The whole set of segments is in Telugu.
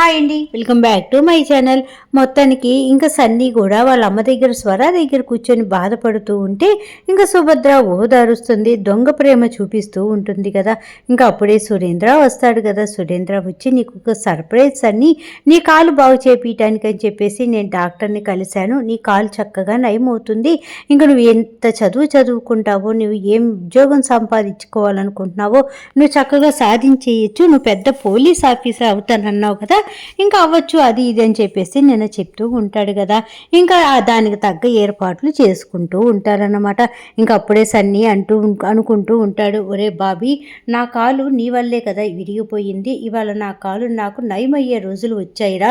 హాయ్ అండి. Welcome back to my channel మొత్తానికి ఇంకా సన్నీ కూడా వాళ్ళ అమ్మ దగ్గర స్వర దగ్గర కూర్చొని బాధపడుతూ ఉంటే ఇంకా సుభద్ర ఓదారుస్తుంది దొంగ ప్రేమ చూపిస్తూ ఉంటుంది కదా. ఇంకా అప్పుడే సురేంద్ర వస్తాడు కదా. సురేంద్ర వచ్చి నీకు ఒక సర్ప్రైజ్ సన్ని. నీ కాలు బాగు చేపించడానికి అని చెప్పేసి నేను డాక్టర్ని కలిశాను. నీ కాలు చక్కగా నయమవుతుంది. ఇంకా నువ్వు ఎంత చదువు చదువుకుంటావో నువ్వు ఏం ఉద్యోగం సంపాదించుకోవాలనుకుంటున్నావో నువ్వు చక్కగా సాధించేయచ్చు. నువ్వు పెద్ద పోలీస్ ఆఫీసర్ అవుతానన్నావు కదా. ఇంకా అవ్వచ్చు అది ఇది అని చెప్పేసి నేను చెప్తూ ఉంటాడు కదా. ఇంకా దానికి తగ్గ ఏర్పాట్లు చేసుకుంటూ ఉంటారన్నమాట. ఇంకా అప్పుడే సన్నీ అంటూ అనుకుంటూ ఉంటాడు ఒరే బాబీ నా కాలు నీ వల్లే కదా విరిగిపోయింది. ఇవాళ నా కాలు నాకు నయమయ్యే రోజులు వచ్చాయిరా.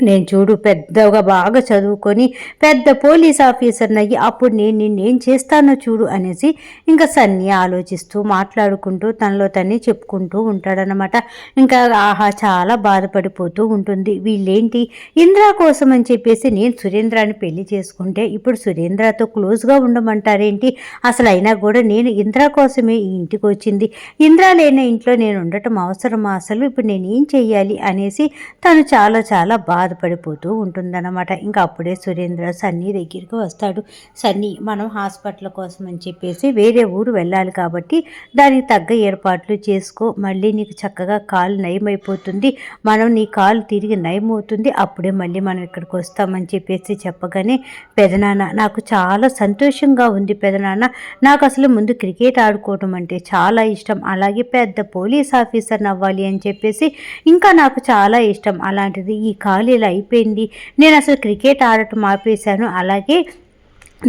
నేను చూడు పెద్దగా బాగా చదువుకొని పెద్ద పోలీస్ ఆఫీసర్ని అయ్యి అప్పుడు నేను నిన్నేం చేస్తానో చూడు అనేసి ఇంకా సన్ని ఆలోచిస్తూ మాట్లాడుకుంటూ తనలో తన్ని చెప్పుకుంటూ ఉంటాడనమాట ఇంకా ఆహా చాలా బాధపడిపోతూ ఉంటుంది. వీళ్ళేంటి? ఇంద్ర కోసం అని చెప్పేసి నేను సురేంద్రాన్ని పెళ్ళి చేసుకుంటే ఇప్పుడు సురేంద్రతో క్లోజ్గా ఉండమంటారేంటి? అసలు అయినా కూడా నేను ఇంద్ర కోసమే ఈ ఇంటికి వచ్చింది. ఇంద్ర లేని ఇంట్లో నేను ఉండటం అవసరమా? అసలు ఇప్పుడు నేను ఏం చెయ్యాలి? అనేసి తను చాలా చాలా బాధపడిపోతూ ఉంటుందన్నమాట. ఇంకా అప్పుడే సురేంద్ర సన్నీ దగ్గరికి వస్తాడు. సన్నీ మనం హాస్పిటల్ కోసం అని చెప్పేసి వేరే ఊరు వెళ్ళాలి కాబట్టి దానికి తగ్గ ఏర్పాట్లు చేసుకో. మళ్ళీ నీకు చక్కగా కాలు నయమైపోతుంది. మనం నీ కాలు తిరిగి నయమవుతుంది. అప్పుడే మళ్ళీ మనం ఇక్కడికి వస్తామని చెప్పేసి చెప్పగానే పెదనాన్న నాకు చాలా సంతోషంగా ఉంది పెదనాన్న. నాకు అసలు ముందు క్రికెట్ ఆడుకోవడం అంటే చాలా ఇష్టం. అలాగే పెద్ద పోలీస్ ఆఫీసర్ అవ్వాలి అని చెప్పేసి ఇంకా నాకు చాలా ఇష్టం. అలాంటిది ఈ కాలు ఇలా అయిపోయింది. నేను అసలు క్రికెట్ ఆడటం ఆపేశాను. అలాగే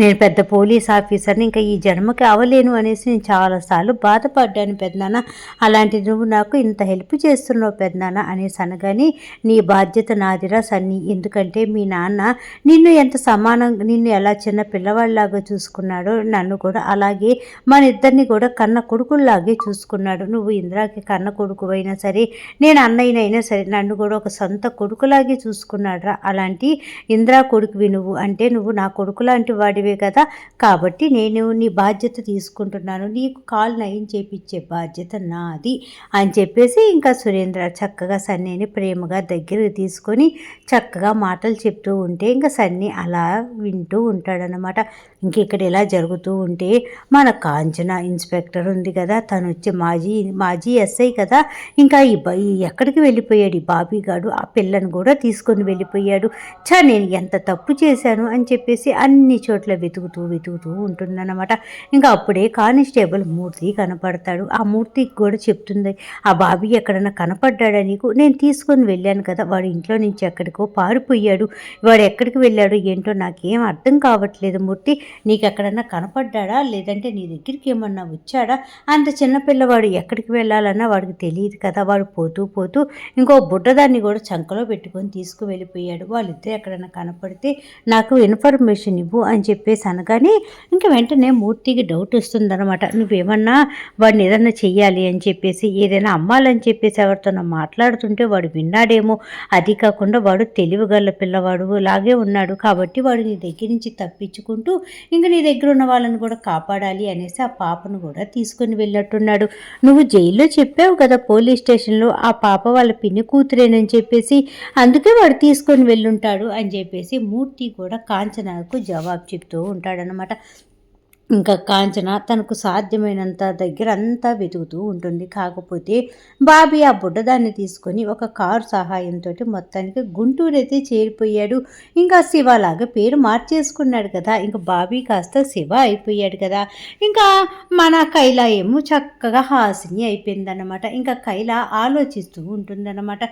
నేను పెద్ద పోలీస్ ఆఫీసర్ని ఇంకా ఈ జన్మకి అవ్వలేను అనేసి నేను చాలాసార్లు బాధపడ్డాను పెద్దనాన్న. అలాంటి నువ్వు నాకు ఇంత హెల్ప్ చేస్తున్నావు పెద్దనాన్న అనేసి అనగానే నీ బాధ్యత నాదిరా సన్ని. ఎందుకంటే మీ నాన్న నిన్ను ఎంత సమానం నిన్ను ఎలా చిన్న పిల్లవాళ్ళలాగా చూసుకున్నాడో నన్ను కూడా అలాగే మన ఇద్దరిని కూడా కన్న కొడుకుల్లాగే చూసుకున్నాడు. నువ్వు ఇందిరాకి కన్న కొడుకు అయినా సరే నేను అన్నయ్యనైనా సరే నన్ను కూడా ఒక సొంత కొడుకులాగే చూసుకున్నాడురా. అలాంటి ఇందిరా కొడుకువి నువ్వు. అంటే నువ్వు నా కొడుకు లాంటి వాడివే కదా. కాబట్టి నేను నీ బాధ్యత తీసుకుంటున్నాను. నీకు కాల్ నయం చేపించే బాధ్యత నాది అని చెప్పేసి ఇంకా సురేంద్ర చక్కగా సన్నీని ప్రేమగా దగ్గరికి తీసుకొని చక్కగా మాటలు చెప్తూ ఉంటే ఇంకా సన్నీ అలా వింటూ ఉంటాడనమాట ఇంక ఇక్కడ ఇలా జరుగుతూ ఉంటే మన కాంచన ఇన్స్పెక్టర్ ఉంది కదా. తను వచ్చి మాజీ మాజీ ఎస్ఐ కదా. ఇంకా ఈ బ- ఎక్కడికి వెళ్ళిపోయాడు? ఈ బాబీ గాడు ఆ పిల్లను కూడా తీసుకొని వెళ్ళిపోయాడు. చా నేను ఎంత తప్పు చేశాను అని చెప్పేసి అన్ని చోట్ల వెతుకుతూ వెతుకుతూ ఉంటుందన్నమాట. ఇంకా అప్పుడే కానిస్టేబుల్ మూర్తి కనపడతాడు. ఆ మూర్తికి కూడా చెప్తుంది ఆ బాబీ ఎక్కడన్నా కనపడ్డాడా నీకు? నేను తీసుకొని వెళ్ళాను కదా వాడు ఇంట్లో నుంచి ఎక్కడికో పారిపోయాడు. వాడు ఎక్కడికి వెళ్ళాడు ఏంటో నాకేం అర్థం కావట్లేదు మూర్తి. నీకు ఎక్కడన్నా కనపడ్డాడా? లేదంటే నీ దగ్గరికి ఏమన్నా వచ్చాడా? అంత చిన్నపిల్లవాడు ఎక్కడికి వెళ్ళాలన్నా వాడికి తెలియదు కదా. వాడు పోతూ పోతూ ఇంకో బుడ్డదాన్ని కూడా చంకలో పెట్టుకొని తీసుకువెళ్ళిపోయాడు. వాళ్ళిద్దరు ఎక్కడన్నా కనపడితే నాకు ఇన్ఫర్మేషన్ ఇవ్వు అని చెప్పి చెప్పేసి అనగానే ఇంకా వెంటనే మూర్తికి డౌట్ వస్తుందన్నమాట. నువ్వేమన్నా వాడిని ఏదన్నా చెయ్యాలి అని చెప్పేసి ఏదైనా అమ్మాలని చెప్పేసి ఎవరితోనో మాట్లాడుతుంటే వాడు విన్నాడేమో. అది కాకుండా వాడు తెలివిగల పిల్లవాడు లాగే ఉన్నాడు. కాబట్టి వాడు నీ దగ్గర నుంచి తప్పించుకుంటూ ఇంకా నీ దగ్గర ఉన్న వాళ్ళని కూడా కాపాడాలి అనేసి ఆ పాపను కూడా తీసుకొని వెళ్ళట్టున్నాడు నువ్వు జైల్లో చెప్పావు కదా పోలీస్ స్టేషన్లో ఆ పాప వాళ్ళ పిన్ని కూతురేనని చెప్పేసి అందుకే వాడు తీసుకొని వెళ్ళుంటాడు అని చెప్పేసి మూర్తి కూడా కాంచనకు జవాబు చెప్తూ ఉంటాడనమాట ఇంకా కాంచన తనకు సాధ్యమైనంత దగ్గర అంతా వెతుకుతూ ఉంటుంది. కాకపోతే బాబీ ఆ బుడ్డదాన్ని తీసుకొని ఒక కారు సహాయంతో మొత్తానికి గుంటూరు అయితే చేరిపోయాడు. ఇంకా శివలాగా పేరు మార్చేసుకున్నాడు కదా. ఇంకా బాబీ కాస్త శివ అయిపోయాడు కదా. ఇంకా మన కైలా ఏమో చక్కగా హాసిని అయిపోయిందన్నమాట. ఇంకా కైలా ఆలోచిస్తూ ఉంటుందన్నమాట.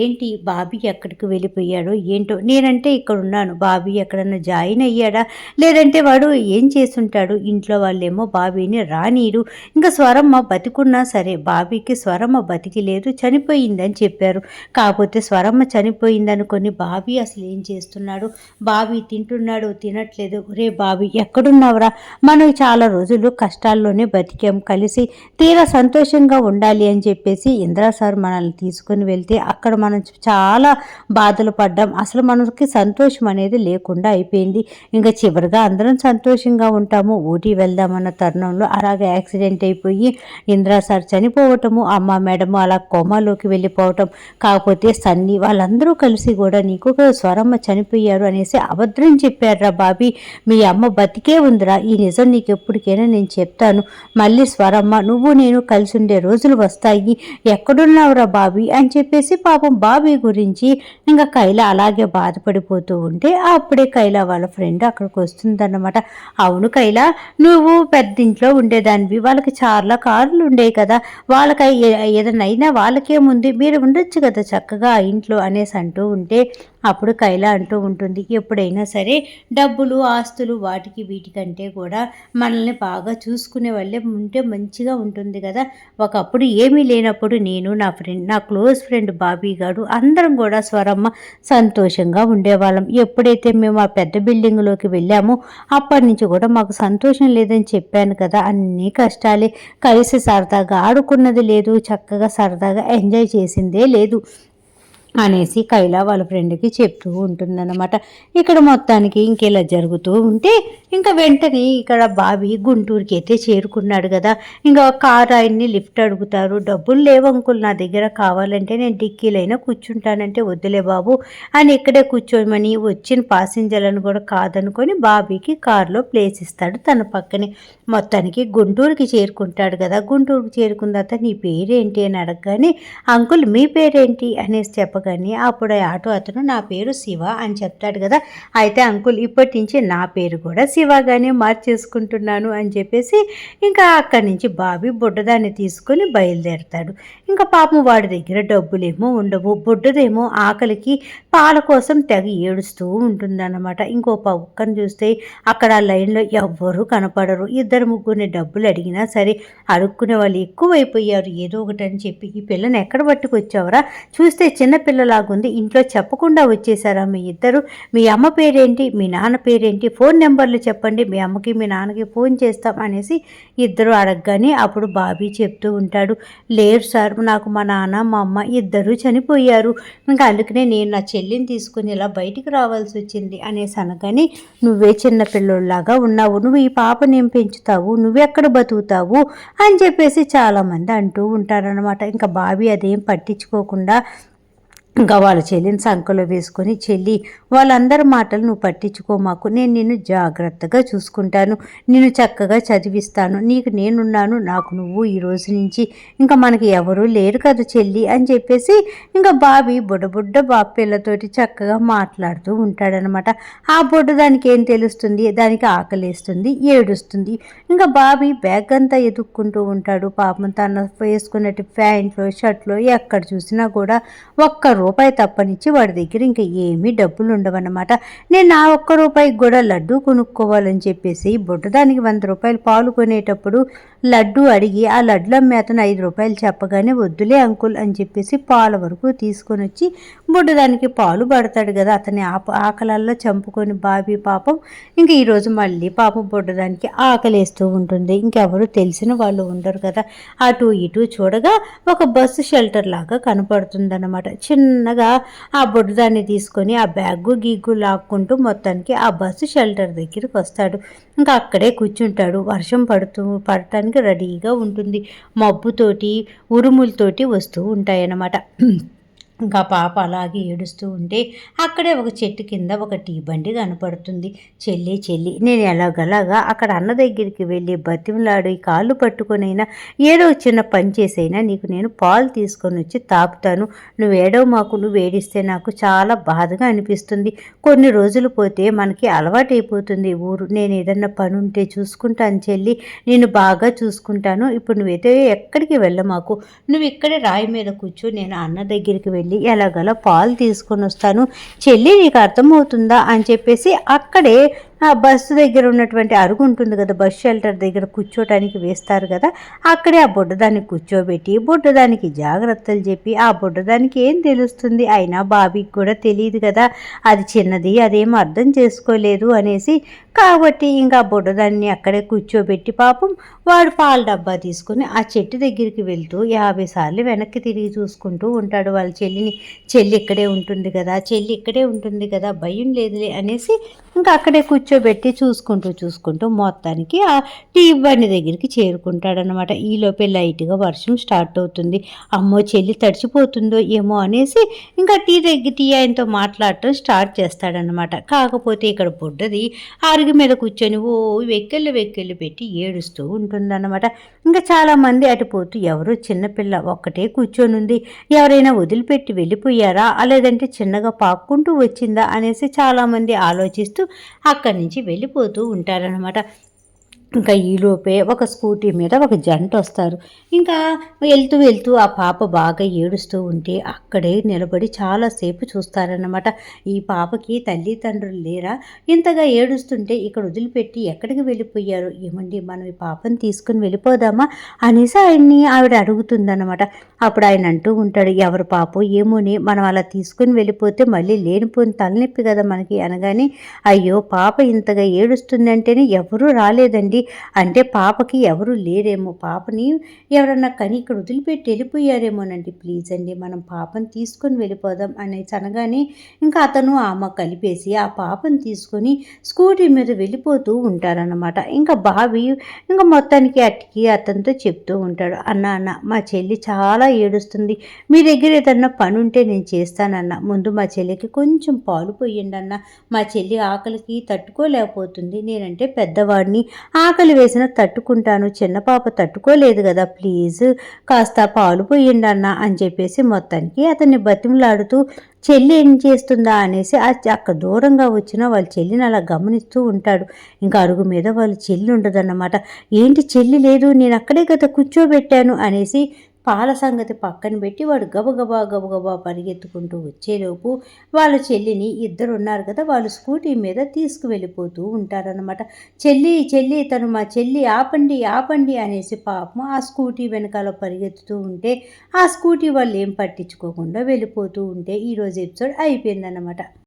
ఏంటి బాబీ ఎక్కడికి వెళ్ళిపోయాడో ఏంటో? నేనంటే ఇక్కడ ఉన్నాను బాబీ ఎక్కడన్నా జాయిన్ అయ్యాడా? లేదంటే వాడు ఏం చేసుంటాడు ఇంట్లో వాళ్ళేమో బాబీని రానీరు. ఇంకా స్వరమ్మ బతికున్నా సరే బాబీకి స్వరమ్మ బతికి లేదు చనిపోయిందని చెప్పారు. కాకపోతే స్వరమ్మ చనిపోయిందనుకొని బాబీ అసలు ఏం చేస్తున్నాడు? బాబీ తింటున్నాడు తినట్లేదు? రే బాబీ ఎక్కడున్నావురా? మనం చాలా రోజులు కష్టాల్లోనే బతికాం. కలిసి తీరా సంతోషంగా ఉండాలి అని చెప్పేసి ఇంద్రా సార్ మనల్ని తీసుకొని వెళ్తే అక్కడ మనం చాలా బాధలు పడ్డాం. అసలు మనకి సంతోషం అనేది లేకుండా అయిపోయింది. ఇంకా చివరిగా అందరం సంతోషంగా ఉంటాము. ఊటీ వెళ్దామన్న తరుణంలో అలాగే యాక్సిడెంట్ అయిపోయి ఇంద్రా సార్ చనిపోవటము అమ్మ మేడము అలా కోమాలోకి వెళ్ళిపోవటం కాకపోతే సన్ని వాళ్ళందరూ కలిసి కూడా నీకు ఒక స్వరమ్మ చనిపోయారు అనేసి అబద్ధం చెప్పారా బాబీ. మీ అమ్మ బతికే ఉందిరా ఈ నిజం నీకు ఎప్పటికైనా నేను చెప్తాను. మళ్ళీ స్వరమ్మ నువ్వు నేను కలిసి ఉండే రోజులు వస్తాయి ఎక్కడున్నావురా బాబీ? అని చెప్పేసి పాపం బాబీ గురించి ఇంకా కైల అలాగే బాధపడిపోతూ ఉంటే అప్పుడే కైల వాళ్ళ ఫ్రెండ్ అక్కడికి వస్తుందన్నమాట. అవును కైలా నువ్వు పెద్ద ఇంట్లో ఉండేదానివి. వాళ్ళకి చాలా కార్లు ఉండేవి కదా. వాళ్ళకి ఏదైనా అయినా వాళ్ళకేముంది? మీరు ఉండొచ్చు కదా చక్కగా ఆ ఇంట్లో అనేసి అంటూ ఉంటే అప్పుడు కైల అంటూ ఉంటుంది. ఎప్పుడైనా సరే డబ్బులు ఆస్తులు వాటికి వీటికంటే కూడా మనల్ని బాగా చూసుకునే వాళ్ళే ఉంటే మంచిగా ఉంటుంది కదా. ఒకప్పుడు ఏమీ లేనప్పుడు నేను నా ఫ్రెండ్ నా క్లోజ్ ఫ్రెండ్ బాబీ గారు అందరం కూడా స్వరమ్మ సంతోషంగా ఉండేవాళ్ళం. ఎప్పుడైతే మేము ఆ పెద్ద బిల్డింగ్లోకి వెళ్ళామో అప్పటి నుంచి కూడా మాకు సంతోషం లేదని చెప్పాను కదా. అన్ని కష్టాలే. కలిసి సరదాగా ఆడుకున్నది లేదు చక్కగా సరదాగా ఎంజాయ్ చేసిందే లేదు. అనేసి కైలా వాళ్ళ ఫ్రెండ్కి చెప్తూ ఉంటుందన్నమాట. ఇక్కడ మొత్తానికి ఇంకెలా జరుగుతూ ఉంటే ఇంకా వెంటనే ఇక్కడ బాబీ గుంటూరుకి అయితే చేరుకున్నాడు కదా. ఇంకా కార్ ఆయన్ని లిఫ్ట్ అడుగుతారు. డబ్బులు లేవు అంకుల్ నా దగ్గర కావాలంటే నేను డిక్కీలైనా కూర్చుంటానంటే వద్దులే బాబు. అని ఇక్కడే కూర్చోమని వచ్చిన పాసింజర్లను కూడా కాదనుకొని బాబీకి కారులో ప్లేస్ ఇస్తాడు తన పక్కనే. మొత్తానికి గుంటూరుకి చేరుకుంటాడు కదా. గుంటూరుకి చేరుకున్న తర్వాత నీ పేరేంటి అని అడగగానే అంకుల్ మీ పేరేంటి? అనేసి చెప్పగానే అప్పుడు ఆటో అతను నా పేరు శివ అని చెప్తాడు కదా. అయితే అంకుల్ ఇప్పటి నుంచి నా పేరు కూడా శివగానే మార్చేసుకుంటున్నాను అని చెప్పేసి ఇంకా అక్కడి నుంచి బాబీ బుడ్డదాన్ని తీసుకొని బయలుదేరతాడు. ఇంకా పాపం వాడి దగ్గర డబ్బులేమో ఉండవు. బుడ్డదేమో ఆకలికి పాల కోసం తెగ ఏడుస్తూ ఉంటుందన్నమాట. ఇంకో పక్కన చూస్తే అక్కడ లైన్లో ఎవ్వరూ కనపడరు. ఇద్దరు ముగ్గురిని డబ్బులు అడిగినా సరే అడుక్కునే వాళ్ళు ఎక్కువైపోయారు. ఏదో ఒకటి అని చెప్పి ఈ పిల్లని ఎక్కడ పట్టుకొచ్చావరా? చూస్తే చిన్న పిల్లలాగుంది ఇంట్లో చెప్పకుండా వచ్చేసారా మీ ఇద్దరు? మీ అమ్మ పేరేంటి? మీ నాన్న పేరేంటి? ఫోన్ నెంబర్లు చెప్పండి. మీ అమ్మకి మీ నాన్నకి ఫోన్ చేస్తాం అనేసి ఇద్దరు అడగగానే అప్పుడు బాబీ చెప్తూ ఉంటాడు. లేరు సార్ నాకు మా నాన్న మా అమ్మ ఇద్దరు చనిపోయారు. ఇంకా అందుకనే నేను నా చెల్లిని తీసుకుని ఇలా బయటికి రావాల్సి వచ్చింది అనేసి అనగానే నువ్వే చిన్న పిల్లోళ్ళలాగా ఉన్నావు. నువ్వు ఈ పాపని ఏం పెంచుతావు? నువ్వెక్కడ బతుకుతావు? అని చెప్పేసి చాలామంది అంటూ ఉంటారనమాట ఇంకా బాబీ అదేం పట్టించుకోకుండా ఇంకా వాళ్ళ చెల్లిని సంకలో వేసుకొని చెల్లి వాళ్ళందరి మాటలు నువ్వు పట్టించుకో మాకు. నేను నిన్ను జాగ్రత్తగా చూసుకుంటాను. నిన్ను చక్కగా చదివిస్తాను. నీకు నేనున్నాను. నాకు నువ్వు ఈ రోజు నుంచి ఇంకా మనకి ఎవరూ లేరు కదా చెల్లి అని చెప్పేసి ఇంకా బాబీ బుడ్డబుడ్డ బాబు పిల్లతోటి చక్కగా మాట్లాడుతూ ఉంటాడనమాట. ఆ బొడ్డు దానికి ఏం తెలుస్తుంది? దానికి ఆకలేస్తుంది ఏడుస్తుంది. ఇంకా బాబీ బ్యాగ్ అంతా ఎదుక్కుంటూ ఉంటాడు. పాపం తన వేసుకున్నట్టు ప్యాంట్లో షర్ట్లో ఎక్కడ చూసినా కూడా ఒక్క రూపాయి తప్పనిచ్చి వాడి దగ్గర ఇంకా ఏమీ డబ్బులు ఉండవన్నమాట. నేను నా ఒక్క రూపాయికి కూడా లడ్డు కొనుక్కోవాలని చెప్పేసి బుడ్డదానికి వంద రూపాయలు పాలు కొనేటప్పుడు లడ్డు అడిగి ఆ లడ్డు అమ్మేతను ఐదు రూపాయలు చెప్పగానే వద్దులే అంకుల్ అని చెప్పేసి పాల వరకు తీసుకొని వచ్చి బుడ్డదానికి పాలు పడతాడు కదా. అతని ఆప ఆకలల్లో చంపుకొని బాబీ పాపం ఇంక ఈరోజు మళ్ళీ పాపం బుడ్డదానికి ఆకలేస్తూ ఉంటుంది. ఇంకెవరు తెలిసిన వాళ్ళు ఉండరు కదా. అటు ఇటు చూడగా ఒక బస్సు షెల్టర్ లాగా కనపడుతుందన్నమాట. చిన్నగా ఆ బుడ్డదాన్ని తీసుకొని ఆ బ్యాగు గిగ్గు లాక్కుంటూ మొత్తానికి ఆ బస్సు షెల్టర్ దగ్గరికి వస్తాడు. ఇంకా అక్కడే కూర్చుంటాడు. వర్షం పడుతూ పడటానికి రెడీగా ఉంటుంది. మబ్బుతోటి ఉరుములతోటి వస్తూ ఉంటాయన్నమాట. ఇంకా పాప అలాగే ఏడుస్తూ ఉంటే అక్కడే ఒక చెట్టు కింద ఒక టీ బండి కనపడుతుంది. చెల్లి చెల్లి నేను ఎలాగలాగా అక్కడ అన్న దగ్గరికి వెళ్ళి బతిమలాడి కాళ్ళు పట్టుకొనైనా ఏదో చిన్న పని చేసైనా నీకు నేను పాలు తీసుకొని వచ్చి తాపుతాను. నువ్వు ఏడో మాకు నువ్వు ఏడిస్తే నాకు చాలా బాధగా అనిపిస్తుంది. కొన్ని రోజులు పోతే మనకి అలవాటైపోతుంది ఊరు. నేను ఏదన్నా పని ఉంటే చూసుకుంటాను చెల్లి. నేను బాగా చూసుకుంటాను. ఇప్పుడు నువ్వైతే ఎక్కడికి వెళ్ళమాకు? నువ్వు ఇక్కడే రాయి మీద కూర్చో. నేను అన్న దగ్గరికి వెళ్ళి ఎలాగలా పాలు తీసుకొని వస్తాను. చెల్లి నీకు అర్థమవుతుందా అని చెప్పేసి అక్కడే ఆ బస్సు దగ్గర ఉన్నటువంటి అరుగు ఉంటుంది కదా బస్ షెల్టర్ దగ్గర కూర్చోటానికి వేస్తారు కదా అక్కడే ఆ బుడ్డదాన్ని కూర్చోబెట్టి బుడ్డదానికి జాగ్రత్తలు చెప్పి ఆ బుడ్డదానికి ఏం తెలుస్తుంది? అయినా బాబీకి కూడా తెలియదు కదా అది చిన్నది అదేం అర్థం చేసుకోలేదు అనేసి కాబట్టి ఇంకా బుడ్డదాన్ని అక్కడే కూర్చోబెట్టి పాపం వాడు పాల డబ్బా తీసుకుని ఆ చెట్టు దగ్గరికి వెళ్తూ యాభై సార్లు వెనక్కి తిరిగి చూసుకుంటూ ఉంటాడు. వాళ్ళ చెల్లిని చెల్లి ఇక్కడే ఉంటుంది కదా చెల్లి ఇక్కడే ఉంటుంది కదా భయం లేదులే అనేసి ఇంకా అక్కడే కూర్చోబెట్టి చూసుకుంటూ చూసుకుంటూ మొత్తానికి ఆ టీ బండి దగ్గరికి చేరుకుంటాడనమాట ఈలోపే లైట్గా వర్షం స్టార్ట్ అవుతుంది. అమ్మో చెల్లి తడిచిపోతుందో ఏమో అనేసి ఇంకా టీ దగ్గర టీ ఆయనతో మాట్లాడటం స్టార్ట్ చేస్తాడనమాట కాకపోతే ఇక్కడ బుడ్డది అరుగు మీద కూర్చొని ఓ వెక్కెళ్ళు వెక్కెళ్ళు పెట్టి ఏడుస్తూ ఉంటుందన్నమాట. ఇంకా చాలామంది అటుపోతూ ఎవరో చిన్నపిల్ల ఒక్కటే కూర్చొని ఉంది ఎవరైనా వదిలిపెట్టి వెళ్ళిపోయారా? లేదంటే చిన్నగా పాక్కుంటూ వచ్చిందా? అనేసి చాలామంది ఆలోచిస్తూ అక్కడి నుంచి వెళ్ళిపోతూ ఉంటారనమాట ఇంకా ఈలోపే ఒక స్కూటీ మీద ఒక జంట వస్తారు. ఇంకా వెళ్తూ వెళ్తూ ఆ పాప బాగా ఏడుస్తూ ఉంటే అక్కడే నిలబడి చాలాసేపు చూస్తారన్నమాట. ఈ పాపకి తల్లిదండ్రులు లేరా? ఇంతగా ఏడుస్తుంటే ఇక్కడ వదిలిపెట్టి ఎక్కడికి వెళ్ళిపోయారు? ఏమండి మనం ఈ పాపని తీసుకుని వెళ్ళిపోదామా? అనేసి ఆయన్ని ఆవిడ అడుగుతుందన్నమాట. అప్పుడు ఆయన అంటూ ఉంటాడు ఎవరు పాపో ఏమోని మనం అలా తీసుకుని వెళ్ళిపోతే మళ్ళీ లేనిపోయిన తలనొప్పి కదా మనకి. అనగానే అయ్యో పాప ఇంతగా ఏడుస్తుంది అంటేనే ఎవరూ రాలేదండి. అంటే పాపకి ఎవరు లేరేమో పాపని ఎవరన్నా కని ఇక్కడ వదిలిపెట్టి వెళ్ళిపోయారేమోనండి ప్లీజ్ అండి మనం పాపని తీసుకొని వెళ్ళిపోదాం అనేసి అనగానే ఇంకా అతను ఆమె కలిపేసి ఆ పాపని తీసుకొని స్కూటీ మీద వెళ్ళిపోతూ ఉంటారనమాట ఇంకా బావి ఇంకా మొత్తానికి అట్టికి అతనితో చెప్తూ ఉంటాడు అన్న అన్న మా చెల్లి చాలా ఏడుస్తుంది. మీ దగ్గర ఏదన్నా పని ఉంటే నేను చేస్తానన్న. ముందు మా చెల్లికి కొంచెం పాలు పోయండి అన్న. మా చెల్లి ఆకలికి తట్టుకోలేకపోతుంది. నేనంటే పెద్దవాడిని. ఆకలి వేసిన తట్టుకుంటాను. చిన్న పాప తట్టుకోలేదు కదా ప్లీజ్ కాస్త పాలు పోయండి అన్న అని చెప్పేసి మొత్తానికి అతన్ని బతిమలాడుతూ చెల్లి ఏం చేస్తుందా? అనేసి అక్కడ దూరంగా వచ్చిన వాళ్ళ చెల్లిని అలా గమనిస్తూ ఉంటాడు. ఇంకా అరుగు మీద వాళ్ళ చెల్లి ఉండదన్నమాట. ఏంటి చెల్లి లేదు నేను అక్కడే కదా కూర్చోబెట్టాను అనేసి పాల సంగతి పక్కన పెట్టి వాడు గబగబా గబగబా పరిగెత్తుకుంటూ వచ్చేలోపు వాళ్ళ చెల్లిని ఇద్దరు ఉన్నారు కదా వాళ్ళు స్కూటీ మీద తీసుకువెళ్ళిపోతూ ఉంటారనమాట చెల్లి చెల్లి తను మా చెల్లి ఆపండి ఆపండి అనేసి పాపం ఆ స్కూటీ వెనకాల పరిగెత్తుతూ ఉంటే ఆ స్కూటీ వాళ్ళు ఏం పట్టించుకోకుండా వెళ్ళిపోతూ ఉంటే ఈరోజు ఎపిసోడ్ అయిపోయిందన్నమాట.